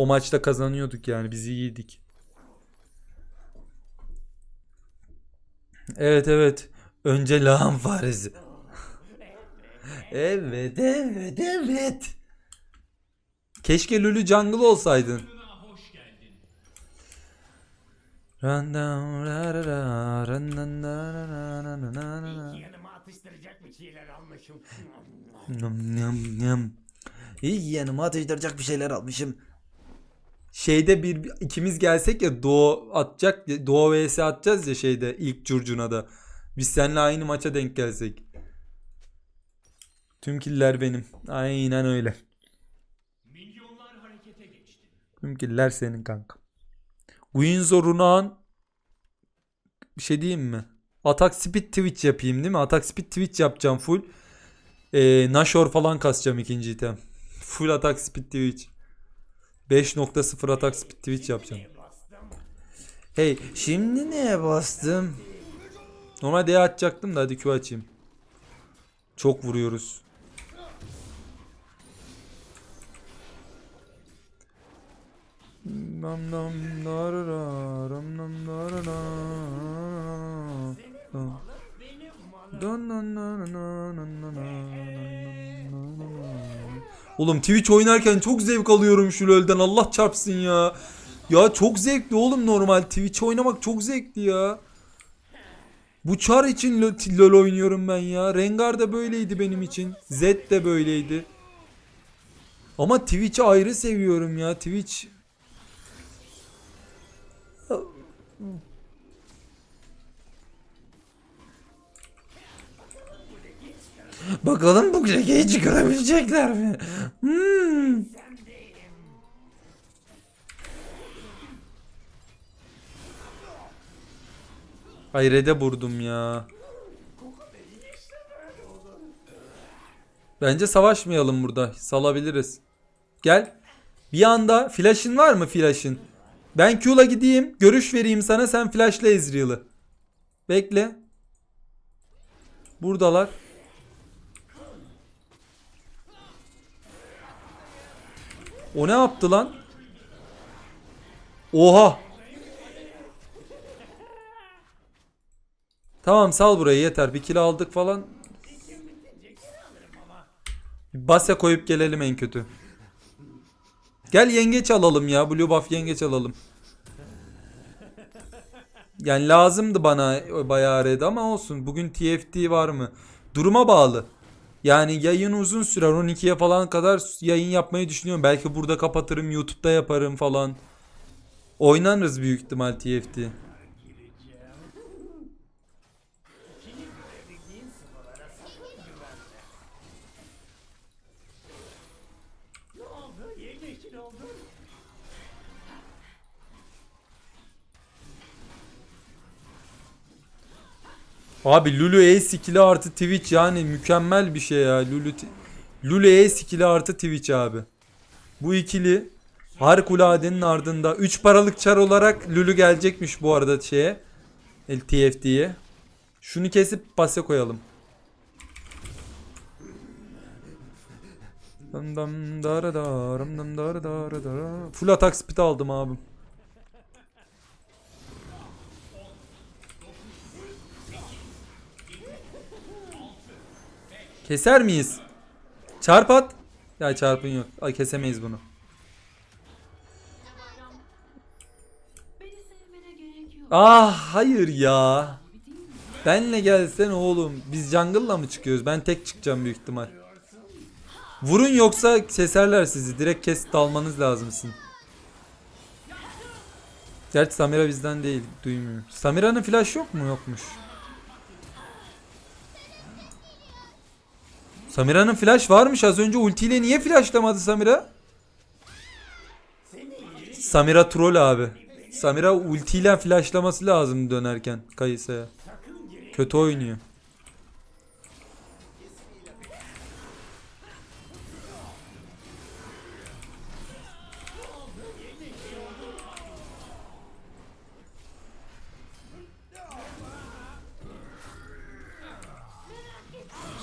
O maçta kazanıyorduk yani biz iyiydik. Evet evet. Önce lağım faresi. evet evet evet. Keşke Lulu Jungle olsaydın. Yanıma atıştıracak bir şeyler almışım. Nam nam nam. İyi yanıma atıştıracak bir şeyler almışım. Şeyde bir bir- ikimiz gelsek ya Doğu atacak Doğu vs atacağız ya şeyde ilk curcuna da. Biz seninle aynı maça denk gelsek. Tüm killer benim. Aynen öyle. Tüm killer senin kanka. Windsor Runağan bir şey diyeyim mi? Atak speed twitch yapayım değil mi? Atak speed twitch yapacağım full. Ee, Nashor falan kasacağım ikinci item. Full atak speed twitch. 5.0 atak speed twitch yapacağım. Hey şimdi neye bastım? Normalde atacaktım da hadi Q açayım. Çok vuruyoruz. Nam nam darara, ram nam darara. Dun dun dun dun Oğlum Twitch oynarken çok zevk alıyorum şu LoL'den Allah çarpsın ya. Ya çok zevkli oğlum normal Twitch oynamak çok zevkli ya. Bu çar için LoL, oynuyorum ben ya. Rengar da böyleydi benim için. Zed de böyleydi. Ama Twitch'i ayrı seviyorum ya. Twitch Bakalım bu lekeyi çıkarabilecekler mi? Ay red'e vurdum ya. Bence savaşmayalım burada. Salabiliriz. Gel. Bir anda flash'ın var mı flash'ın? Ben Q'la gideyim. Görüş vereyim sana. Sen flash'la Ezreal'ı. Bekle. Buradalar. O ne yaptı lan? Oha. Tamam sal burayı yeter. Bir kilo aldık falan. Bir base koyup gelelim en kötü. Gel yengeç alalım ya. Blue buff yengeç alalım. Yani lazımdı bana bayağı red ama olsun. Bugün TFT var mı? Duruma bağlı. Yani yayın uzun sürer. 12'ye falan kadar yayın yapmayı düşünüyorum. Belki burada kapatırım. YouTube'da yaparım falan. Oynarız büyük ihtimal TFT. Abi Lulu E skill'i artı Twitch yani mükemmel bir şey ya. Lulu, Lulu E skill'i artı Twitch abi. Bu ikili harikuladenin ardında 3 paralık çar olarak Lulu gelecekmiş bu arada şeye. El TFT'ye. Şunu kesip pase koyalım. Full atak speed aldım abim. Keser miyiz? Çarp at. Ya çarpın yok. Ay kesemeyiz bunu. Ah hayır ya. Benle gelsen oğlum. Biz jungle'la mı çıkıyoruz? Ben tek çıkacağım büyük ihtimal. Vurun yoksa keserler sizi. Direkt kes dalmanız lazımsın. Gerçi Samira bizden değil. Duymuyor. Samira'nın flash yok mu? Yokmuş. Samira'nın flash varmış. Az önce ultiyle niye flashlamadı Samira? Samira troll abi. Samira ultiyle flashlaması lazım dönerken Kayısa'ya. Kötü oynuyor.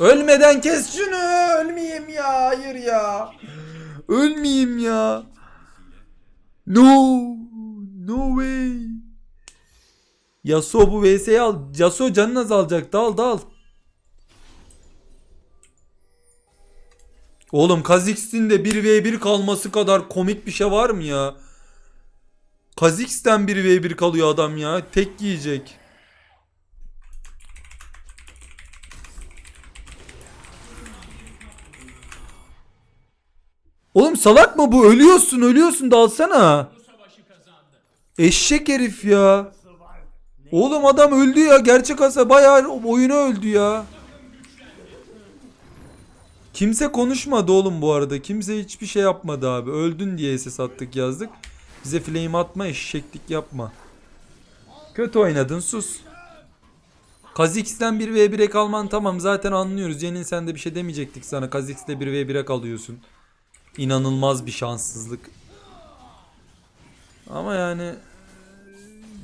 Ölmeden kes şunu. Ölmeyeyim ya. Hayır ya. Ölmeyeyim ya. No. No way. Yasuo bu VS'yi al. Yasuo canını azalacak. Dal dal. Oğlum Kha'Zix'in de 1v1 kalması kadar komik bir şey var mı ya? Kha'Zix'ten 1v1 kalıyor adam ya. Tek yiyecek. Oğlum salak mı bu? Ölüyorsun ölüyorsun dalsana. Eşek herif ya. Oğlum adam öldü ya. Gerçek hasa bayağı oyunu öldü ya. Kimse konuşmadı oğlum bu arada. Kimse hiçbir şey yapmadı abi. Öldün diye SS attık yazdık. Bize flame atma eşeklik yapma. Kötü oynadın sus. Kha'Zix'ten 1v1'e kalman tamam zaten anlıyoruz. Yenin sen de bir şey demeyecektik sana. Kha'Zix'le 1v1'e kalıyorsun. İnanılmaz bir şanssızlık. Ama yani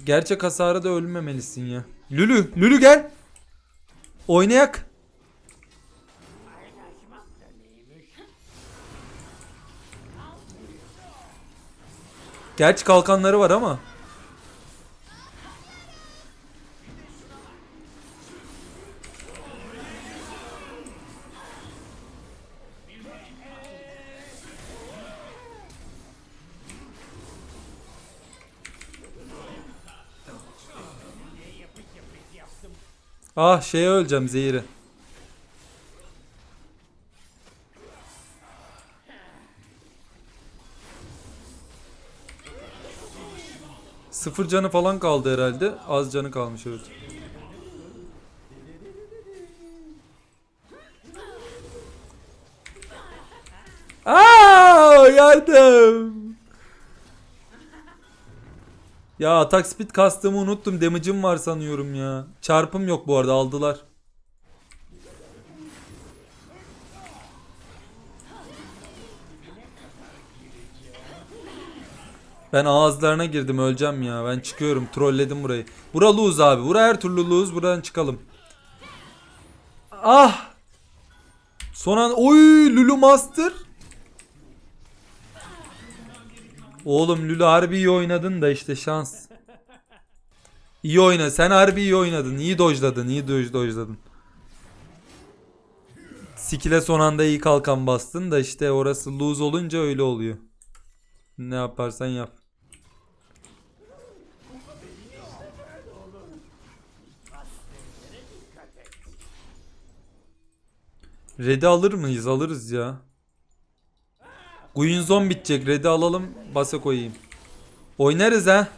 gerçek hasara da ölmemelisin ya. Lülü, Lülü gel. Oynayak. Gerçi kalkanları var ama. Ah şeye öleceğim zehiri. Sıfır canı falan kaldı herhalde. Az canı kalmış evet. Aa yardım. Ya atak speed kastımı unuttum. Damage'ım var sanıyorum ya. Çarpım yok bu arada aldılar. Ben ağızlarına girdim öleceğim ya. Ben çıkıyorum. Trolledim burayı. Bura lose abi. Bura her türlü lose. Buradan çıkalım. Ah. Son an. Oy Lulu Master. Oğlum Lulu harbi iyi oynadın da işte şans. İyi oyna. Sen harbi iyi oynadın. İyi dojladın. İyi doj dojladın. Skill'e son anda iyi kalkan bastın da işte orası lose olunca öyle oluyor. Ne yaparsan yap. Red'i alır mıyız? Alırız ya. Guinzon bitecek. Red'i alalım. Basa koyayım. Oynarız ha.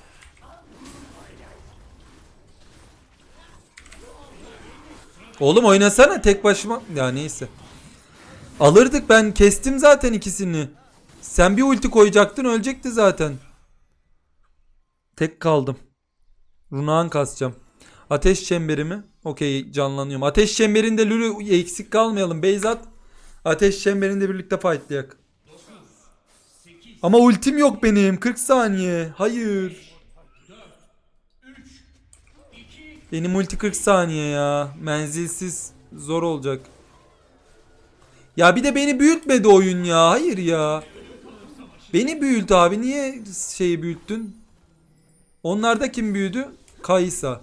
Oğlum oynasana tek başıma. Ya neyse. Alırdık ben kestim zaten ikisini. Sen bir ulti koyacaktın ölecekti zaten. Tek kaldım. Runağın kasacağım. Ateş çemberimi. Okey canlanıyorum. Ateş çemberinde Lulu eksik kalmayalım. Beyzat. Ateş çemberinde birlikte fightlayak. Ama ultim yok benim. 40 saniye. Hayır. Benim ulti 40 saniye ya. Menzilsiz zor olacak. Ya bir de beni büyütmedi oyun ya. Hayır ya. Beni büyüt abi. Niye şeyi büyüttün? Onlarda kim büyüdü? Kaysa.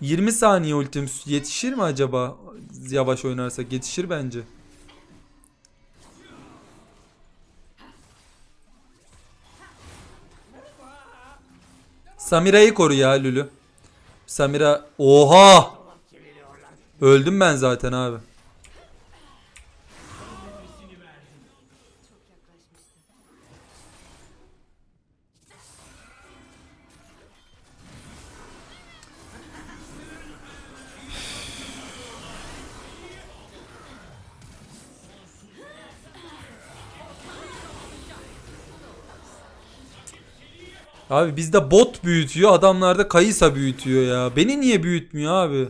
20 saniye ultim yetişir mi acaba? Yavaş oynarsak yetişir bence. Samira'yı koru ya Lülü. Samira oha! Öldüm ben zaten abi. Abi bizde bot büyütüyor, adamlarda Kayısa büyütüyor ya. Beni niye büyütmüyor abi?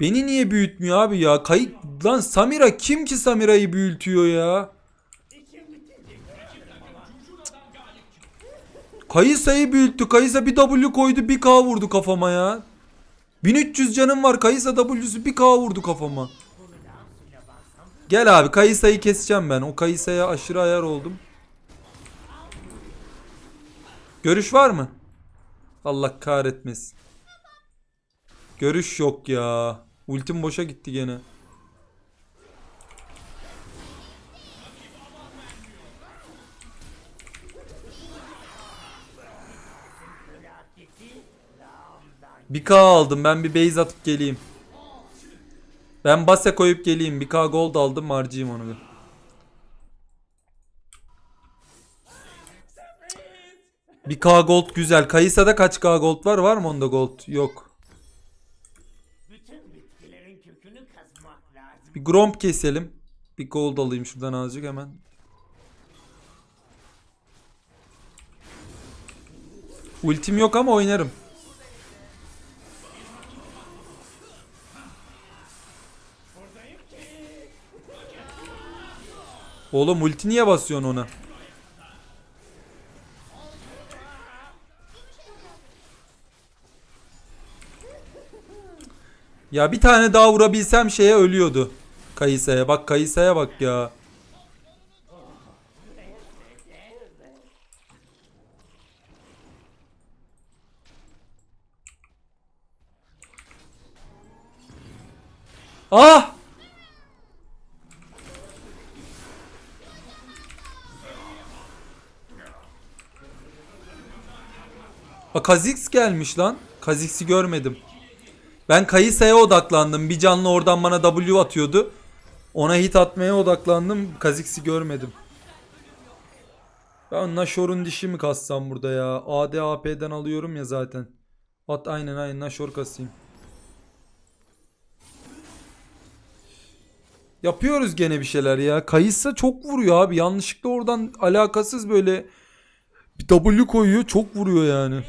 Beni niye büyütmüyor abi ya? Kay lan Samira kim ki Samira'yı büyütüyor ya? Kayısa'yı büyüttü. Kayısa bir W koydu bir K vurdu kafama ya. 1300 canım var. Kayısa W'su bir K vurdu kafama. Gel abi Kayısa'yı keseceğim ben. O Kayısa'ya aşırı ayar oldum. Görüş var mı? Allah kahretmesin. Görüş yok ya. Ultim boşa gitti gene. Bir K aldım. Ben bir base atıp geleyim. Ben base koyup geleyim. Bir K gold aldım harcayayım onu bir. Bir K gold güzel. Kayısa'da kaç K gold var? Var mı onda gold? Yok. Bir Gromp keselim. Bir gold alayım şuradan azıcık hemen. Ultim yok ama oynarım. Oğlum ulti niye basıyorsun ona? Ya bir tane daha vurabilsem şeye ölüyordu. Kayısa'ya. Bak Kayısa'ya bak ya. Ah! Bak Kha'Zix gelmiş lan. Kha'Zix'i görmedim. Ben Kayısa'ya odaklandım. Bir canlı oradan bana W atıyordu. Ona hit atmaya odaklandım. Kha'Zix'i görmedim. Ben Nashor'un dişi mi kassam burada ya? AD AP'den alıyorum ya zaten. At aynen aynen Nashor kasayım. Yapıyoruz gene bir şeyler ya. Kayısa çok vuruyor abi. Yanlışlıkla oradan alakasız böyle bir W koyuyor. Çok vuruyor yani.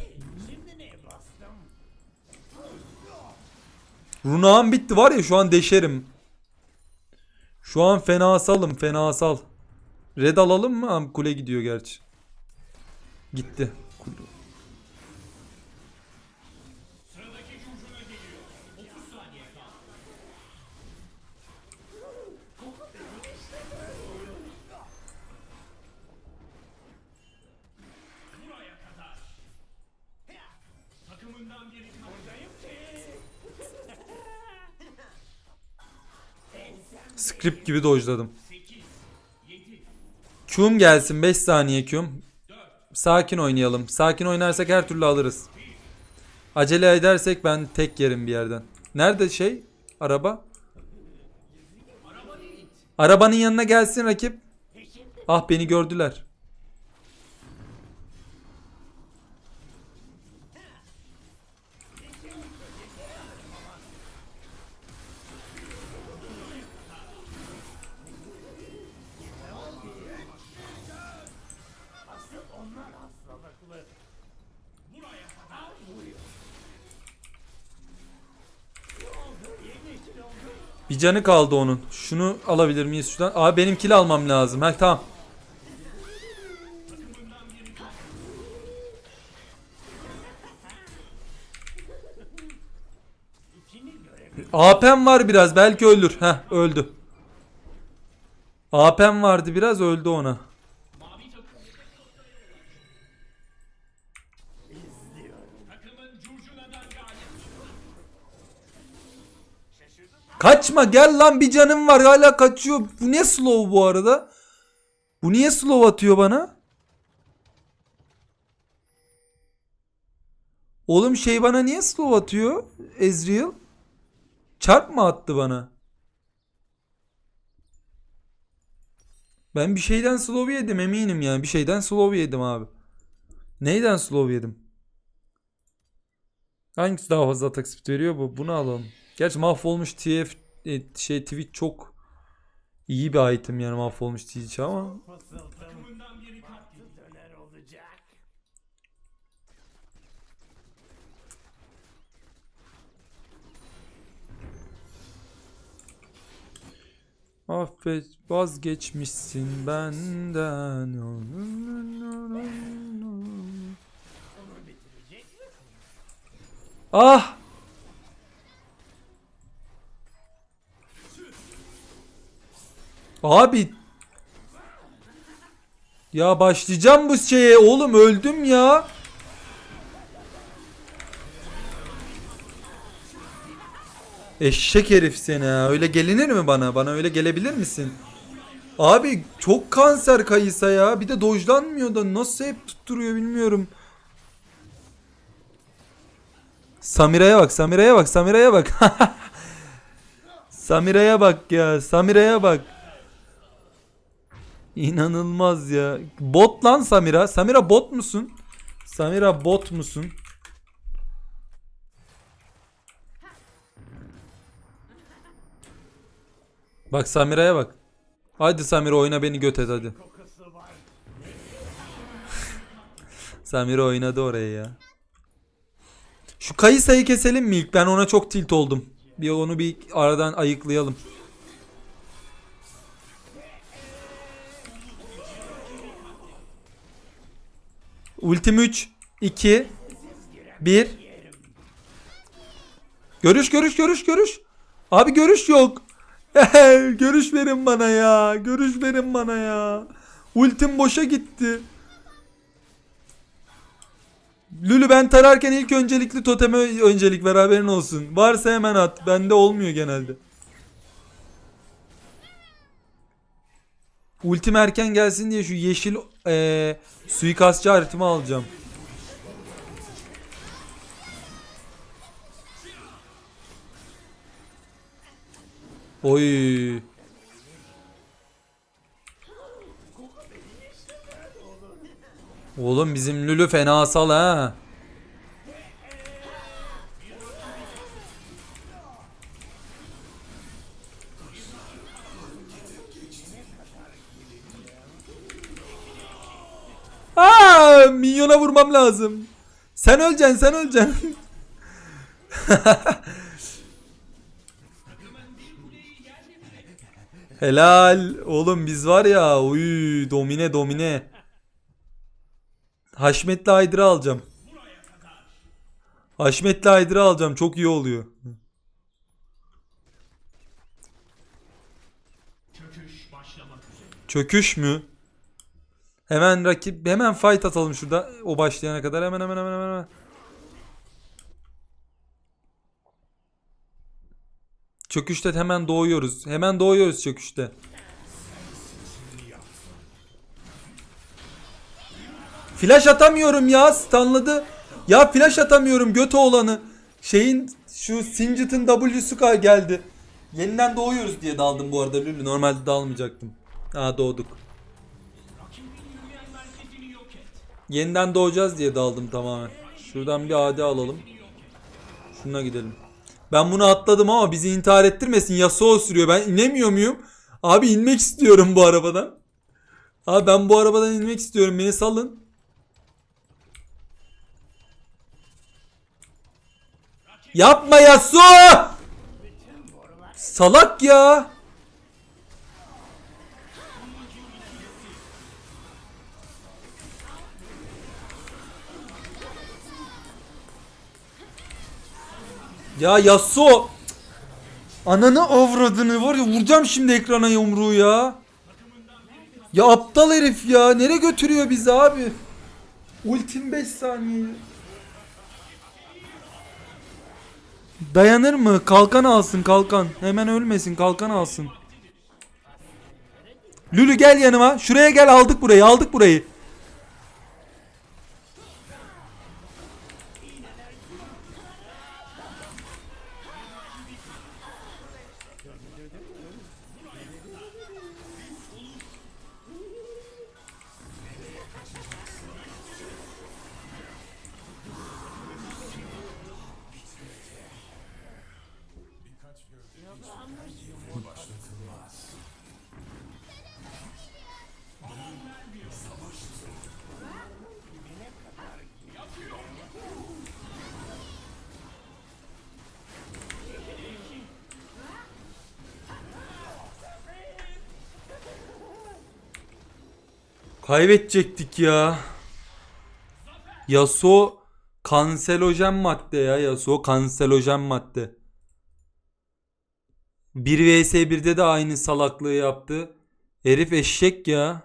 Runağım bitti var ya şu an deşerim. Şu an fenasalım fenasal. Red alalım mı? Kule gidiyor gerçi. Gitti. Kule. Script gibi dojladım. 8, 7, Q'm gelsin 5 saniye Q'm. Sakin oynayalım. Sakin oynarsak her türlü alırız. Acele edersek ben tek yerim bir yerden. Nerede şey? Araba? Arabanın yanına gelsin rakip. Ah beni gördüler. Bir canı kaldı onun. Şunu alabilir miyiz şuradan? Abi benimkini almam lazım. Ha tamam. AP'm var biraz. Belki ölür. Heh öldü. AP'm vardı biraz öldü ona. Kaçma gel lan bir canım var hala kaçıyor. Bu ne slow bu arada? Bu niye slow atıyor bana? Oğlum şey bana niye slow atıyor? Ezreal. Çarp mı attı bana? Ben bir şeyden slow yedim eminim yani. Bir şeyden slow yedim abi. Neyden slow yedim? Hangisi daha fazla atak speed veriyor bu? Bunu alalım. Gerçi mahvolmuş TF e, şey Twitch çok iyi bir item yani mahvolmuş Twitch ama. Affet vazgeçmişsin benden. Ah! Abi. Ya başlayacağım bu şeye oğlum öldüm ya. Eşek herif seni ha. Öyle gelinir mi bana? Bana öyle gelebilir misin? Abi çok kanser kayısa ya. Bir de dojlanmıyor da nasıl hep tutturuyor bilmiyorum. Samira'ya bak, Samira'ya bak, Samira'ya bak. Samira'ya bak ya, Samira'ya bak. İnanılmaz ya. Bot lan Samira. Samira bot musun? Samira bot musun? Bak Samira'ya bak. Hadi Samira oyna beni göt et hadi. Samira oynadı oraya ya. Şu Kayısa'yı keselim mi ilk? Ben ona çok tilt oldum. Bir onu bir aradan ayıklayalım. Ultim 3 2 1 Görüş görüş görüş görüş. Abi görüş yok. görüş verin bana ya. Görüş verin bana ya. Ultim boşa gitti. Lülü ben tararken ilk öncelikli toteme öncelik ver haberin olsun. Varsa hemen at. Bende olmuyor genelde. Ultim erken gelsin diye şu yeşil eee suikastçı haritimi alacağım. Oy. Oğlum bizim Lülü fenasal ha. Minyona vurmam lazım. Sen öleceksin, sen öleceksin. Helal. Oğlum biz var ya. Uy, domine domine. Haşmetli Aydır'ı alacağım. Haşmetli Aydır'ı alacağım. Çok iyi oluyor. Çöküş mü? Hemen rakip hemen fight atalım şurada. O başlayana kadar hemen hemen hemen hemen. Çöküşte hemen doğuyoruz. Hemen doğuyoruz çöküşte. Flash atamıyorum ya stunladı. Ya flash atamıyorum götü olanı. Şeyin şu Singed'ın W'su geldi. Yeniden doğuyoruz diye daldım bu arada Lülü. Normalde dalmayacaktım. Ha doğduk. Yeniden doğacağız diye daldım tamamen. Şuradan bir AD alalım. Şuna gidelim. Ben bunu atladım ama bizi intihar ettirmesin. Yasuo sürüyor. Ben inemiyor muyum? Abi inmek istiyorum bu arabadan. Abi ben bu arabadan inmek istiyorum. Beni salın. Yapma Yasuo! Salak ya. Ya Yasuo. Ananı avradını var ya vuracağım şimdi ekrana yumruğu ya. Ya aptal herif ya. Nereye götürüyor bizi abi? Ultim 5 saniye. Dayanır mı? Kalkan alsın kalkan. Hemen ölmesin kalkan alsın. Lülü gel yanıma. Şuraya gel aldık burayı aldık burayı. Kaybedecektik ya. Yasuo kanserojen madde ya. Yasuo kanserojen madde. 1 vs 1'de de aynı salaklığı yaptı. Herif eşek ya.